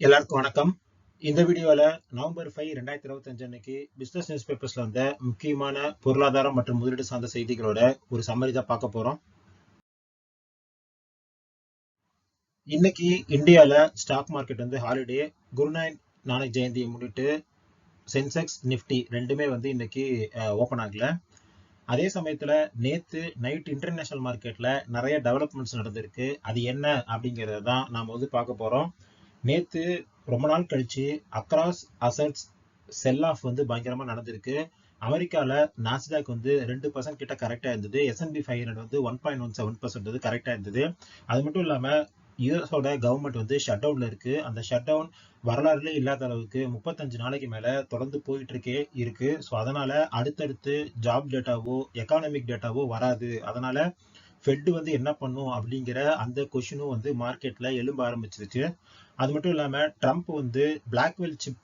எல்லாருக்கும் வணக்கம். இந்த வீடியோல நவம்பர் ஃபைவ் ரெண்டாயிரத்தி இருபத்தஞ்சு அன்னைக்கு பிசினஸ் நியூஸ் பேப்பர்ஸில் வந்த முக்கியமான பொருளாதாரம் மற்றும் முதலீடு சார்ந்த செய்திகளோட ஒரு சம்மரி தான் பார்க்க போறோம். இன்னைக்கு இந்தியால ஸ்டாக் மார்க்கெட் வந்து ஹாலிடே குருநாயக் நானக் ஜெயந்தியை முன்னிட்டு சென்செக்ஸ் நிஃப்டி ரெண்டுமே வந்து இன்னைக்கு ஓப்பன் ஆகல. அதே சமயத்துல நேத்து நைட் இன்டர்நேஷனல் மார்க்கெட்ல நிறைய டெவலப்மெண்ட்ஸ் நடந்திருக்கு. அது என்ன அப்படிங்கறத தான் நாம வந்து பார்க்க போறோம். நேற்று ரொம்ப நாள் கழிச்சு அக்ராஸ் அசட்ஸ் செல் ஆஃப் வந்து பயங்கரமாக நடந்திருக்கு. அமெரிக்கால நாஸ்டாக் வந்து ரெண்டு பர்சன்ட் கிட்ட கரெக்டா இருந்தது. S and P five hundred வந்து one point one seven percent வந்து கரெக்டாக இருந்தது. அது மட்டும் இல்லாமல் யூஎஸோட கவர்மெண்ட் வந்து ஷட் டவுன்ல இருக்கு. அந்த ஷட் டவுன் வரலாறுல இல்லாத அளவுக்கு முப்பத்தஞ்சு நாளைக்கு மேலே தொடர்ந்து போயிட்டு இருக்கே. இருக்கு ஸோ அதனால அடுத்தடுத்து ஜாப் டேட்டாவோ எக்கானமிக் டேட்டாவோ வராது. அதனால ஃபெட்டு வந்து என்ன பண்ணும் அப்படிங்கிற அந்த கொஷினும் வந்து மார்க்கெட்ல எழும்ப ஆரம்பிச்சிருச்சு. அது மட்டும் இல்லாம ட்ரம்ப் வந்து பிளாக்வெல் சிப்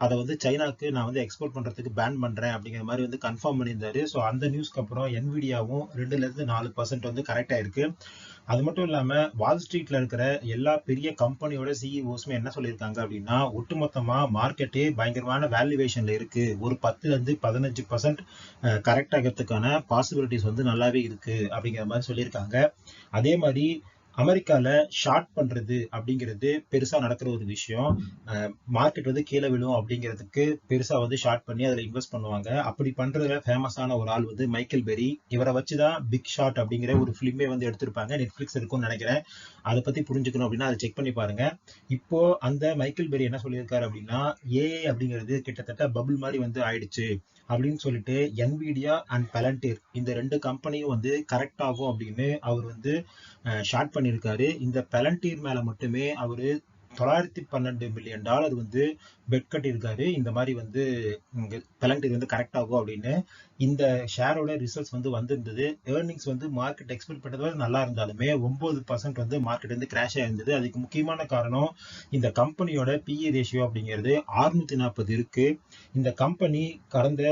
அதை வந்து சைனாக்கு நான் வந்து எக்ஸ்போர்ட் பண்றதுக்கு பேன் பண்றேன் அப்படிங்கிற மாதிரி வந்து கன்ஃபார்ம் பண்ணியிருந்தாரு. ஸோ அந்த நியூஸ்க்கு அப்புறம் என்விடியாவும் ரெண்டுல இருந்து நாலு பர்சன்ட் வந்து கரெக்ட் ஆயிருக்கு. அது மட்டும் இல்லாம வால் ஸ்ட்ரீட்ல இருக்கிற எல்லா பெரிய கம்பெனியோட சிஇஓஸுமே என்ன சொல்லியிருக்காங்க அப்படின்னா ஒட்டுமொத்தமாக மார்க்கெட்டே பயங்கரமான வேல்யூவேஷன்ல இருக்கு. ஒரு பத்துல இருந்து பதினஞ்சு பர்சன்ட் கரெக்ட் ஆகிறதுக்கான பாசிபிலிட்டிஸ் வந்து நல்லாவே இருக்கு அப்படிங்கிற மாதிரி சொல்லியிருக்காங்க. அதே மாதிரி அமெரிக்கால ஷார்ட் பண்றது அப்படிங்கிறது பெருசா நடக்கிற ஒரு விஷயம். மார்க்கெட் வந்து கீழே விழும் அப்படிங்கிறதுக்கு பெருசா வந்து ஷார்ட் பண்ணி அதுல இன்வெஸ்ட் பண்ணுவாங்க. அப்படி பண்றதுல ஃபேமஸான ஒரு ஆள் வந்து மைக்கேல் பெரி இவரை வச்சுதான் பிக் ஷாட் அப்படிங்கிற ஒரு ஃபிலிமே வந்து எடுத்திருப்பாங்க. நெட்ஃபிளிக்ஸ் இருக்கும்னு நினைக்கிறேன். அதை பத்தி புரிஞ்சுக்கணும் அப்படின்னா அதை செக் பண்ணி பாருங்க. இப்போ அந்த மைக்கேல் பெரி என்ன சொல்லியிருக்காரு அப்படின்னா ஏஐ அப்படிங்கிறது கிட்டத்தட்ட பபுள் மாதிரி வந்து ஆயிடுச்சு அப்படின்னு சொல்லிட்டு என்விடியா அண்ட் பலண்டீர் இந்த ரெண்டு கம்பெனியும் வந்து கரெக்ட் ஆகும் அப்படின்னு அவர் வந்து ஷார்ட் பண்ணி பண்ணியிருக்காரு. இந்த பெலண்டீர் மேல மட்டுமே அவரு தொள்ளாயிரத்தி பன்னெண்டு மில்லியன் டாலர் வந்து பெட் கட்டியிருக்காரு. இந்த மாதிரி வந்து பெலண்டியர் வந்து கரெக்ட் ஆகும் அப்படின்னு இந்த ஷேரோட ரிசல்ட்ஸ் வந்து வந்திருந்தது. ஏர்னிங்ஸ் வந்து மார்க்கெட் எக்ஸ்பெக்ட் பண்ணதை நல்லா இருந்தாலுமே ஒன்பது பர்சன்ட் வந்து மார்க்கெட் வந்து கிராஷ் ஆயிருந்தது. அதுக்கு முக்கியமான காரணம் இந்த கம்பெனியோட பிஇ ரேஷியோ அப்படிங்கிறது அறுநூத்தி நாற்பது இருக்கு. இந்த கம்பெனி கடந்த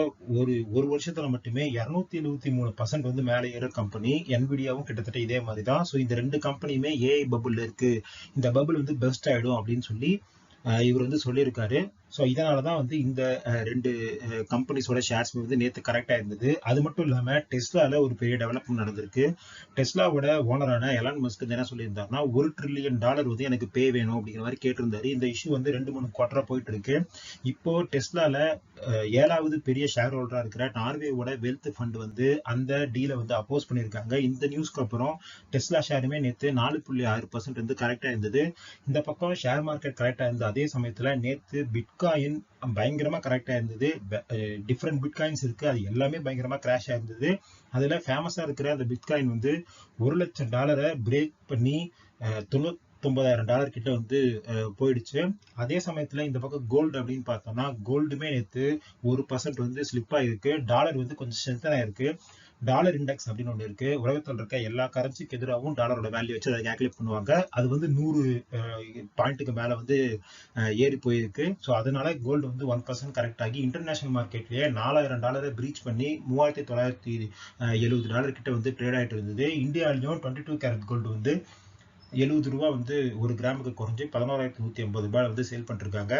ஒரு ஒரு வருஷத்துல மட்டுமே இரநூத்தி எழுபத்தி மூணு பர்சன்ட் வந்து மேலே ஏற கம்பெனி என்விடியாவும் கிட்டத்தட்ட இதே மாதிரி தான் ஸோ இந்த ரெண்டு கம்பெனியுமே ஏஐ பபுள் இருக்கு. இந்த பபுள் வந்து பெஸ்ட் ஆயிடும் அப்படின்னு சொல்லி இவர் வந்து சொல்லியிருக்காரு. ஸோ இதனால தான் வந்து இந்த ரெண்டு கம்பெனிஸோட ஷேர்ஸ் வந்து நேற்று கரெக்டாக இருந்தது. அது மட்டும் இல்லாமல் டெஸ்லாவில் ஒரு பெரிய டெவலப்மெண்ட் நடந்திருக்கு. டெஸ்லாவோட ஓனரான எலான் மஸ்க் என்ன சொல்லியிருந்தாருன்னா ஒரு ட்ரில்லியன் டாலர் வந்து எனக்கு பே வேணும் அப்படிங்கிற மாதிரி கேட்டிருந்தாரு. இந்த இஷ்யூ வந்து ரெண்டு மூணு குவார்டராக போயிட்டு இருக்கு இப்போ டெஸ்லால ஏழாவது பெரிய ஷேர் ஹோல்டராக இருக்கிற நார்வேவோட வெல்த் ஃபண்ட் வந்து அந்த டீலை வந்து அப்போஸ் பண்ணியிருக்காங்க. இந்த நியூஸ்க்கு அப்புறம் டெஸ்லா ஷேருமே நேற்று நாலு புள்ளி ஆறு பர்சன்ட் வந்து கரெக்டாக இருந்தது. இந்த பக்கம் ஷேர் மார்க்கெட் கரெக்டாக இருந்தது அதே சமயத்தில் நேற்று பிட் பிட்காயின் பயங்கரமாக கரெக்டாக இருந்தது. டிஃப்ரெண்ட் பிட்காயின்ஸ் இருக்கு. அது எல்லாமே பயங்கரமாக கிராஷ் ஆயிருந்தது அதில் ஃபேமஸாக இருக்கிற அந்த பிட்காயின் வந்து ஒரு லட்சம் டாலரை பிரேக் பண்ணி தொண்ணூத்தொம்பதாயிரம் டாலர் கிட்ட வந்து போயிடுச்சு. அதே சமயத்தில் இந்த பக்கம் கோல்டு அப்படின்னு பார்த்தோம்னா கோல்டுமே நேற்று ஒரு பர்சன்ட் வந்து ஸ்லிப் ஆகிருக்கு டாலர் வந்து கொஞ்சம் ஸ்ட்ரென்தன் ஆயிருக்கு. டாலர் இண்டெக்ஸ் அப்படின்னு ஒன்று இருக்கு. உலகத்தில் இருக்க எல்லா கரன்சிக்கு எதிராகவும் டாலரோட வேல்யூ வச்சு அதை கேல்குலேட் பண்ணுவாங்க. அது வந்து நூறு பாயிண்ட்டுக்கு மேலே வந்து ஏறி போயிருக்கு. ஸோ அதனால கோல்டு வந்து ஒன் பர்சன்ட் கரெக்ட் ஆகி இன்டர்நேஷனல் மார்க்கெட்லேயே நாலாயிரம் டாலரை பிரீச் பண்ணி மூவாயிரத்தி தொள்ளாயிரத்தி எழுபது டாலர் கிட்ட வந்து ட்ரேட் ஆகிட்டு இருந்தது. இந்தியாவிலையும் டுவெண்ட்டி டூ கேரட் கோல்டு வந்து எழுபது ரூபா வந்து ஒரு கிராமுக்கு குறைஞ்சி பதினோராயிரத்தி நூற்றி ஐம்பது ரூபாய் வந்து சேல் பண்ணிருக்காங்க.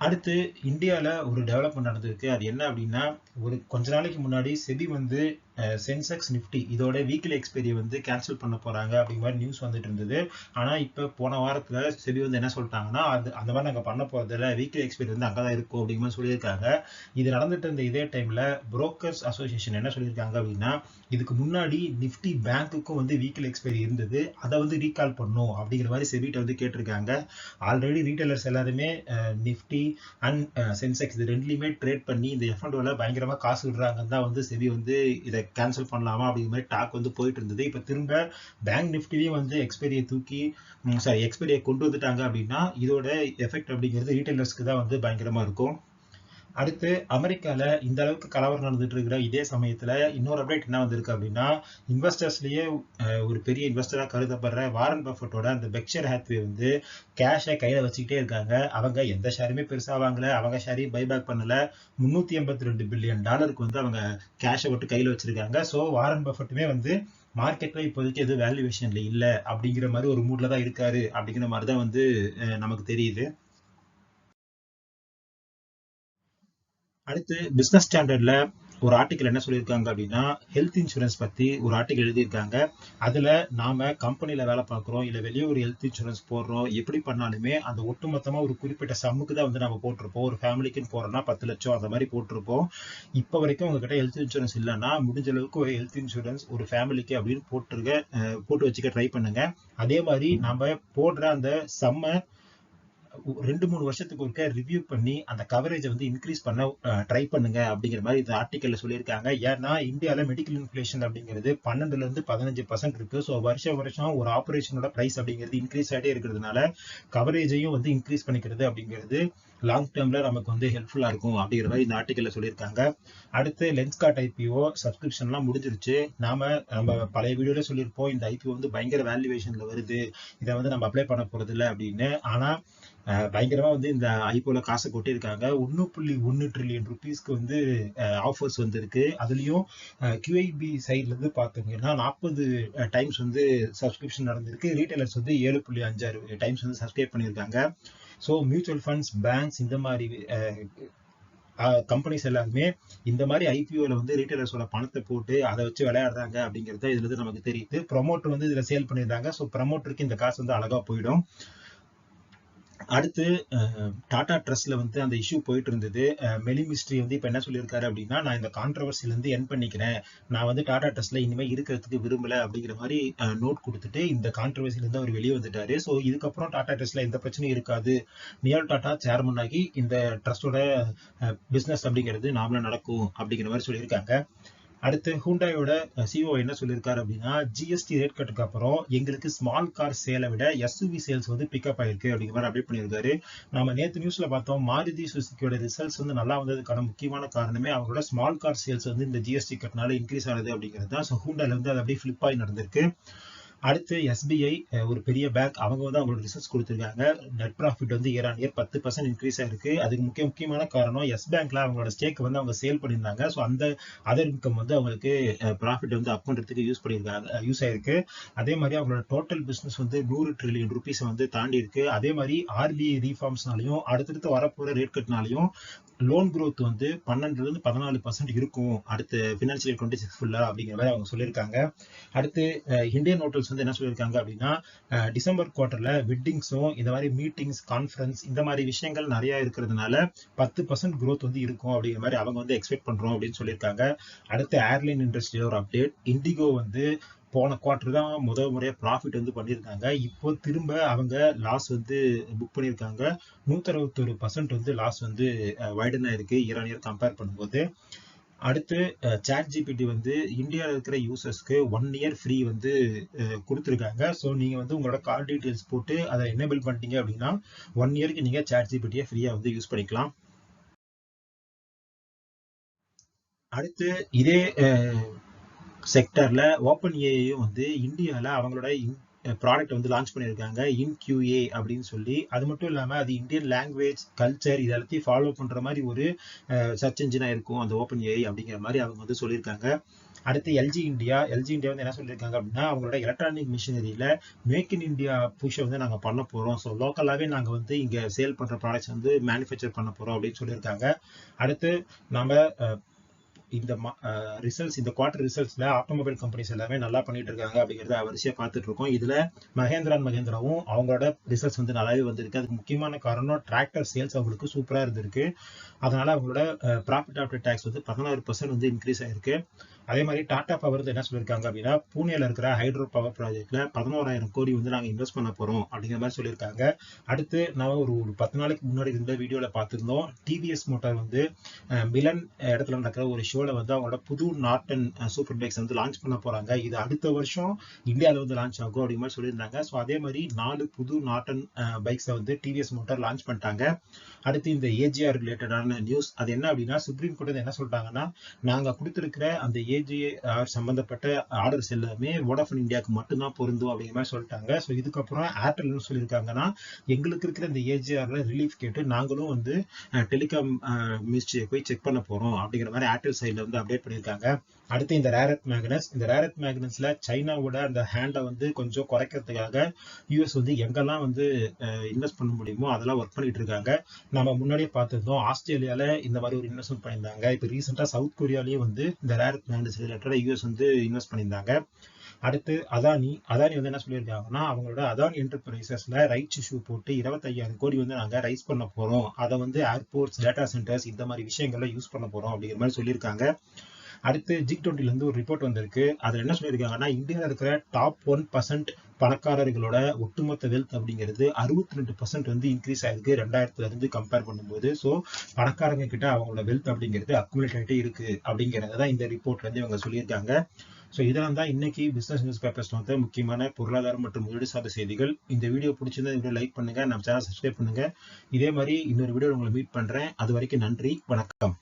அடுத்து இந்தியாவில் ஒரு டெவலப்மெண்ட் நடந்திருக்கு. அது என்ன அப்படின்னா ஒரு கொஞ்ச நாளைக்கு முன்னாடி செபி வந்து சென்செக்ஸ் நிஃப்டி இதோட வீக்லி எக்ஸ்பைரி வந்து கேன்சல் பண்ண போறாங்க அப்படிங்கிற மாதிரி நியூஸ் வந்துட்டு இருந்தது. ஆனா இப்போ போன வாரத்துல செபி வந்து என்ன சொல்லிட்டாங்கன்னா அது அந்த மாதிரி நாங்க பண்ண போறதில்ல. வீக்லி எக்ஸ்பைரி வந்து அங்கதான் இருக்கும் அப்படிங்கிற மாதிரி சொல்லியிருக்காங்க. இது நடந்துட்டு இருந்த இதே டைம்ல புரோக்கர்ஸ் அசோசியேஷன் என்ன சொல்லியிருக்காங்க அப்படின்னா இதுக்கு முன்னாடி நிஃப்டி பேங்க்குக்கும் வந்து வீக்லி எக்ஸ்பைரி இருந்தது. அதை வந்து ரீகால் பண்ணும் அப்படிங்கிற மாதிரி செபிட்ட வந்து கேட்டிருக்காங்க. ஆல்ரெடி ரீட்டைலர்ஸ் எல்லாருமே நிஃப்டி அண்ட் சென்செக்ஸ் இது ரெண்டுலையுமே ட்ரேட் பண்ணி இந்த எஃப்என்டோல பயங்கரமா காசு விடுறாங்கன்னு தான் வந்து செபி வந்து இதை கேன்சல் பண்ணலாமா அப்படிங்கிற மாதிரி டாக் வந்து போயிட்டு இருந்தது இப்போ திரும்ப பேங்க் நிஃப்டிலையும் வந்து எக்ஸ்பைரியை தூக்கி சாரி எக்ஸ்பைரியை கொண்டு வந்துட்டாங்க அப்படின்னா இதோட எஃபெக்ட் அப்படிங்கிறது ரீட்டைலர்ஸ்க்கு தான் வந்து பயங்கரமாக இருக்கும். அடுத்து அமெரிக்கால இந்த அளவுக்கு கலவரம் நடந்துட்டு இருக்கிற இதே சமயத்துல இன்னொரு அப்டேட் என்ன வந்திருக்கு அப்படின்னா இன்வெஸ்டர்ஸ்லயே ஒரு பெரிய இன்வெஸ்டரா கருதப்படுற வாரன் பஃபட்டோட அந்த பெக்ஷர் ஹேத்வே வந்து கேஷை கையில வச்சுக்கிட்டே இருக்காங்க. அவங்க எந்த ஷேருமே பெருசா வாங்கல. அவங்க ஷேரையும் பைபேக் பண்ணல. முன்னூத்தி எண்பத்தி ரெண்டு பில்லியன் டாலருக்கு வந்து அவங்க கேஷை விட்டு கையில வச்சிருக்காங்க. ஸோ வாரன் பஃபட்டுமே வந்து மார்க்கெட்ல இப்போதைக்கு எதுவும் வேல்யூவேஷன்ல இல்லை அப்படிங்கிற மாதிரி ஒரு மூட்ல தான் இருக்காரு அப்படிங்கிற மாதிரி தான் வந்து நமக்கு தெரியுது. அடுத்து பிஸ்னஸ் ஸ்டாண்டர்ட்ல ஒரு ஆர்டிக்கல் என்ன சொல்லியிருக்காங்க அப்படின்னா ஹெல்த் இன்சூரன்ஸ் பத்தி ஒரு ஆர்டிக்கல் எழுதியிருக்காங்க. அதுல நாம கம்பெனியில் வேலை பார்க்குறோம் இல்ல வெளியே ஒரு ஹெல்த் இன்சூரன்ஸ் போடுறோம் எப்படி பண்ணாலுமே அந்த ஒட்டுமொத்தமா ஒரு குறிப்பிட்ட சம்முக்கு தான் வந்து நம்ம போட்டிருப்போம். ஒரு ஃபேமிலிக்குன்னு போறோம்னா பத்து லட்சம் அந்த மாதிரி போட்டிருப்போம். இப்போ வரைக்கும் உங்ககிட்ட ஹெல்த் இன்சூரன்ஸ் இல்லைன்னா முடிஞ்ச அளவுக்கு ஒரு ஹெல்த் இன்சூரன்ஸ் ஒரு ஃபேமிலிக்கு அப்படின்னு போட்டுருக்க போட்டு வச்சுக்க ட்ரை பண்ணுங்க. அதே மாதிரி நம்ம போடுற அந்த சம்மை ரெண்டு மூணு வருஷத்துக்கு ஒருக்க ரிவ்யூ பண்ணி அந்த கவரேஜை வந்து இன்க்ரீஸ் பண்ண ட்ரை பண்ணுங்க அப்படிங்கிற மாதிரி இந்த ஆர்டிக்கல்ல சொல்லியிருக்காங்க. ஏன்னா இந்தியாவில் மெடிக்கல் இன்ஃபிளேஷன் அப்படிங்கிறது பன்னெண்டுல இருந்து பதினஞ்சு பர்சன்ட் இருக்கு. ஸோ வருஷம் வருஷம் ஒரு ஆபரேஷனோட ப்ரைஸ் அப்படிங்கிறது இன்க்ரீஸ் ஆகிட்டே இருக்கிறதுனால கவரேஜையும் வந்து இன்க்ரீஸ் பண்ணிக்கிறது அப்படிங்கிறது லாங் டேர்ம்ல நமக்கு வந்து ஹெல்ப்ஃபுல்லா இருக்கும் அப்படிங்கிற மாதிரி இந்த ஆர்டிக்கல்ல சொல்லியிருக்காங்க. அடுத்து லென்ஸ்கார்ட் ஐபிஓ சப்ஸ்கிரிப்ஷன்லாம் முடிஞ்சிருச்சு. நாம நம்ம பழைய வீடியோல சொல்லியிருப்போம் இந்த ஐபிஓ வந்து பயங்கர வேல்யூவேஷன்ல வருது. இதை வந்து நம்ம அப்ளை பண்ண போறது இல்லை அப்படின்னு. ஆனா பயங்கரமா வந்து இந்த ஐபோல காசை கொட்டியிருக்காங்க. ஒன்னு புள்ளி ஒன்னு ட்ரில்லியன் ருபீஸ்க்கு வந்து ஆஃபர்ஸ் வந்திருக்கு. அதுலயும் கியூஐபி சைட்ல இருந்து பார்த்தோம்னா நாற்பது டைம்ஸ் வந்து சப்ஸ்கிரிப்ஷன் நடந்திருக்கு. ரீட்டைலர்ஸ் வந்து ஏழு புள்ளி அஞ்சாறு டைம்ஸ் வந்து சப்ஸ்கிரைப் பண்ணியிருக்காங்க. ஸோ மியூச்சுவல் ஃபண்ட்ஸ் பேங்க்ஸ் இந்த மாதிரி கம்பெனிஸ் எல்லாருமே இந்த மாதிரி ஐபிஓல வந்து ரீட்டைலர்ஸோட பணத்தை போட்டு அதை வச்சு விளையாடுறாங்க அப்படிங்கிறது இதுல இருந்து நமக்கு தெரியுது. ப்ரொமோட்டர் வந்து இதுல சேல் பண்ணியிருந்தாங்க. ஸோ ப்ரொமோட்டருக்கு இந்த காசு வந்து அழகா போயிடும். அடுத்து டாடா ட்ரஸ்ட்ல வந்து அந்த இஷ்யூ போயிட்டு இருந்தது மெலிமிஸ்ட்ரி மெலி மிஸ்ட்ரி வந்து இப்ப என்ன சொல்லியிருக்காரு அப்படின்னா நான் இந்த கான்ட்ரவர்சில இருந்து என் பண்ணிக்கிறேன். நான் வந்து டாடா ட்ரஸ்ட்ல இனிமே இருக்கிறதுக்கு விரும்பல அப்படிங்கிற மாதிரி நோட் கொடுத்துட்டு இந்த கான்ட்ரவர்சில இருந்து அவர் வெளியே வந்துட்டாரு. ஸோ இதுக்கப்புறம் டாடா ட்ரஸ்ட்ல எந்த பிரச்சனையும் இருக்காது. நியல் டாடா சேர்மன் ஆகி இந்த ட்ரஸ்டோட பிஸ்னஸ் அப்படிங்கிறது நாமளும் நடக்கும் அப்படிங்கிற மாதிரி சொல்லியிருக்காங்க. அடுத்து ஹூண்டாயோட சிஓ என்ன சொல்லியிருக்காரு அப்படின்னா ஜிஎஸ்டி ரேட் கட்டுக்கு அப்புறம் எங்களுக்கு ஸ்மால் கார் சேலை விட எஸ்யூவி சேல்ஸ் வந்து பிக்கப் ஆயிருக்கு அப்படிங்கிற மாதிரி அப்டேட் பண்ணியிருக்காரு. நம்ம நேற்று நியூஸ்ல பார்த்தோம் மாருதி சுசுக்கியோட ரிசல்ட்ஸ் வந்து நல்லா வந்ததுக்கான முக்கியமான காரணமே அவங்களோட ஸ்மால் கார் சேல்ஸ் வந்து இந்த ஜிஎஸ்டி கட்டினால இன்க்ரீஸ் ஆனது அப்படிங்கிறது தான். ஸோ ஹூண்டால வந்து அது அப்படியே ஃபிளிப் ஆகி நடந்திருக்கு. அடுத்து எஸ்பிஐ ஒரு பெரிய பேங்க் அவங்க வந்து அவங்களோட ரிசல்ட்ஸ் கொடுத்துருக்காங்க. நெட் ப்ராஃபிட் வந்து இயர் ஆன் இயர் பத்து பர்சன்ட் இன்க்ரீஸ் ஆயிருக்கு. அதுக்கு முக்கிய முக்கியமான காரணம் எஸ் பேங்க்ல அவங்களோட ஸ்டேக் வந்து அவங்க சேல் பண்ணியிருந்தாங்க. ஸோ அந்த அதர் இன்கம் வந்து அவங்களுக்கு ப்ராஃபிட் வந்து அப் பண்ணுறதுக்கு யூஸ் பண்ணியிருக்காங்க யூஸ் ஆயிருக்கு. அதே மாதிரி அவங்களோட டோட்டல் பிஸ்னஸ் வந்து நூறு ட்ரில்லியன் ருபீஸ் வந்து தாண்டி இருக்கு அதே மாதிரி ஆர்பிஐ ரீஃபார்ம்ஸ்னாலையும் அடுத்தடுத்து வரப்போற ரேட் கட்னாலையும் லோன் க்ரோத் வந்து பன்னெண்டுல இருந்து பதினாலு பர்சன்ட் இருக்கும். அடுத்து ஃபினான்ஷியல் டுவெண்ட்டி சிக்ஸ் ஃபுல்லா அப்படிங்கிற மாதிரி அவங்க சொல்லியிருக்காங்க. அடுத்து இந்தியன் ஹோட்டல்ஸ் வந்து என்ன சொல்லியிருக்காங்க அப்படின்னா டிசம்பர் குவார்டர்ல வெட்டிங்ஸும் இந்த மாதிரி மீட்டிங்ஸ் கான்ஃபரன்ஸ் இந்த மாதிரி விஷயங்கள் நிறைய இருக்கிறதுனால பத்து பர்சன்ட் க்ரோத் வந்து இருக்கும் அப்படிங்கிற மாதிரி அவங்க வந்து எக்ஸ்பெக்ட் பண்றோம் அப்படின்னு சொல்லியிருக்காங்க. அடுத்து ஏர்லைன் இண்டஸ்ட்ரியில ஒரு அப்டேட் இண்டிகோ வந்து போன குவார்டர் தான் முதல் முறையாக ப்ராஃபிட் வந்து பண்ணியிருக்காங்க. இப்போ திரும்ப அவங்க லாஸ் வந்து புக் பண்ணியிருக்காங்க. நூற்றறுபத்தொரு பர்சன்ட் வந்து லாஸ் வந்து வைடன் ஆயிருக்கு. இயர் ஆன் இயர் கம்பேர் பண்ணும்போது. அடுத்து சாட் ஜிபிடி வந்து இந்தியாவில் இருக்கிற யூசர்ஸ்க்கு ஒன் இயர் ஃப்ரீ வந்து கொடுத்துருக்காங்க. ஸோ நீங்க வந்து உங்களோட கால் டீட்டெயில்ஸ் போட்டு அதை எனேபிள் பண்ணிட்டீங்க அப்படின்னா ஒன் இயருக்கு நீங்க சாட் ஜிபிடியை ஃப்ரீயா வந்து யூஸ் பண்ணிக்கலாம். அடுத்து இதே செக்டர்ல ஓப்பன் ஏஐயும் வந்து இந்தியாவில் அவங்களோட ப்ராடக்ட் வந்து லான்ச் பண்ணியிருக்காங்க இன் கியூஏ அப்படின்னு சொல்லி. அது மட்டும் இல்லாமல் அது இந்தியன் லாங்குவேஜ் கல்ச்சர் இது எல்லாத்தையும் ஃபாலோ பண்ணுற மாதிரி ஒரு சர்ச் இன்ஜினாக இருக்கும் அந்த ஓப்பன் ஏஐ அப்படிங்கிற மாதிரி அவங்க வந்து சொல்லியிருக்காங்க. அடுத்து எல்ஜி இந்தியா எல்ஜி இந்தியா வந்து என்ன சொல்லியிருக்காங்க அப்படின்னா அவங்களோட எலக்ட்ரானிக் மிஷினரியில் மேக் இன் இந்தியா புஷை வந்து நாங்கள் பண்ண போகிறோம் ஸோ லோக்கலாகவே நாங்கள் வந்து இங்கே சேல் பண்ணுற ப்ராடக்ட்ஸ் வந்து மேனுஃபேக்சர் பண்ண போகிறோம் அப்படின்னு சொல்லியிருக்காங்க. அடுத்து நம்ம இந்த ரிசல்ட்ஸ் இந்த குவார்டர் ரிசல்ட்ஸ்ல ஆட்டோமொபைல் கம்பெனிஸ் எல்லாமே நல்லா பண்ணிட்டு இருக்காங்க அப்படிங்கறத வரிசையா பார்த்துட்டு இருக்கோம் இதுல மகேந்திரா அண்ட் மகேந்திராவும் அவங்களோட ரிசல்ட்ஸ் வந்து நல்லாவே வந்திருக்கு. அதுக்கு முக்கியமான காரணம் டிராக்டர் சேல்ஸ் அவங்களுக்கு சூப்பரா இருந்திருக்கு. அதனால அவங்களோட ப்ராஃபிட் ஆஃப்டர் டேக்ஸ் வந்து பதினாறு பர்சன்ட் வந்து இன்க்ரீஸ் ஆயிருக்கு. அதே மாதிரி டாடா பவர் வந்து என்ன சொல்லியிருக்காங்க அப்படின்னா பூனேல இருக்கிற ஹைட்ரோ பவர் ப்ராஜெக்ட்ல பதினோராயிரம் கோடி வந்து நாங்க இன்வெஸ்ட் பண்ண போறோம் அப்படிங்கிற மாதிரி சொல்லியிருக்காங்க அடுத்து நான் ஒரு ஒரு பத்து நாளைக்கு முன்னாடி இருந்த வீடியோல பார்த்துருந்தோம். டிவிஎஸ் மோட்டார் வந்து மிலன் இடத்துல நடக்கிற ஒரு ஷோல வந்து அவங்களோட புது நாட்டன் சூப்பர் பைக்ஸ் வந்து லான்ச் பண்ண போறாங்க. இது அடுத்த வருஷம் இந்தியாவில் வந்து லான்ச் ஆகும் அப்படிங்கிற மாதிரி சொல்லியிருந்தாங்க. ஸோ அதே மாதிரி நாலு புது நாட்டன் பைக்ஸை வந்து டிவிஎஸ் மோட்டார் லான்ச் பண்ணிட்டாங்க. அடுத்து இந்த ஏஜிஆர் ரிலேட்டடான நியூஸ் அது என்ன அப்படின்னா சுப்ரீம் கோர்ட் என்ன சொல்றாங்கன்னா நாங்க கொடுத்திருக்கிற அந்த ஏஜிஆர் சம்பந்தப்பட்ட ஆர்டர்ஸ் எல்லாமே வோடாஃபோன் இந்தியாவுக்கு மட்டும்தான் பொருந்தும் அப்படிங்கிற மாதிரி சொல்லிட்டாங்க. ஸோ இதுக்கப்புறம் ஏர்டெல் சொல்லியிருக்காங்கன்னா எங்களுக்கு இருக்கிற இந்த ஏஜிஆரில் ரிலீஃப் கேட்டு நாங்களும் வந்து டெலிகாம் மினிஸ்ட்ரியை போய் செக் பண்ண போறோம் அப்படிங்கிற மாதிரி ஏர்டெல் சைடில் வந்து அப்டேட் பண்ணியிருக்காங்க. அடுத்து இந்த ரேரத் மேக்னஸ் இந்த ரேரத் மேக்னஸ்ல சைனாவோட அந்த ஹேண்டை வந்து கொஞ்சம் குறைக்கிறதுக்காக யூஎஸ் வந்து எங்கெல்லாம் வந்து இன்வெஸ்ட் பண்ண முடியுமோ அதெல்லாம் ஒர்க் பண்ணிட்டு இருக்காங்க. நம்ம முன்னாடியே பார்த்திருந்தோம் ஆஸ்திரேலியால இந்த மாதிரி ஒரு இன்வெஸ்ட்மெண்ட் பண்ணியிருந்தாங்க. இப்போ ரீசெண்டா சவுத் கொரியாலயும் வந்து இந்த ரேரத் மேக்னஸ் ரிலேட்டடா யூஎஸ் வந்து இன்வெஸ்ட் பண்ணியிருந்தாங்க. அடுத்து அதானி அதானி வந்து என்ன சொல்லியிருக்காங்கன்னா அவங்களோட அதானி என்டர்பிரைசஸ்ல ரைட்ஸ் இஷ்யூ போட்டு இருபத்தையாயிரம் கோடி வந்து நாங்க ரைஸ் பண்ண போறோம். அதை வந்து ஏர்போர்ட்ஸ் டேட்டா சென்டர்ஸ் இந்த மாதிரி விஷயங்கள்ல யூஸ் பண்ண போறோம் அப்படிங்கிற மாதிரி சொல்லியிருக்காங்க. அடுத்து ஜி டுவெண்ட்டிலேருந்து ஒரு ரிப்போர்ட் வந்திருக்கு. அதுல என்ன சொல்லியிருக்காங்கன்னா இந்தியாவில் இருக்கிற டாப் ஒன் பர்சன்ட் பணக்காரர்களோட ஒட்டுமொத்த வெல்த் அப்படிங்கிறது அறுபத்தி ரெண்டு பர்சன்ட் வந்து இன்க்ரீஸ் ஆயிருக்கு. ரெண்டாயிரத்துல இருந்து கம்பேர் பண்ணும்போது. ஸோ பணக்காரங்க கிட்ட அவங்களோட வெல்த் அப்படிங்கிறது அக்குமுலேட் ஆகிட்டே இருக்கு அப்படிங்கறத தான் இந்த ரிப்போர்ட்ல இருந்து இவங்க சொல்லியிருக்காங்க. ஸோ இதெல்லாம் தான் இன்னைக்கு பிசினஸ் நியூஸ் பேப்பர்ஸ் வந்து முக்கியமான பொருளாதாரம் மற்றும் முதலீடு சார்ந்த செய்திகள். இந்த வீடியோ பிடிச்சிருந்தா இந்த வீடியோ லைக் பண்ணுங்க. நம்ம சேனல் சப்ஸ்கிரைப் பண்ணுங்க. இதே மாதிரி இன்னொரு வீடியோ உங்களை மீட் பண்றேன். அது வரைக்கும் நன்றி. வணக்கம்.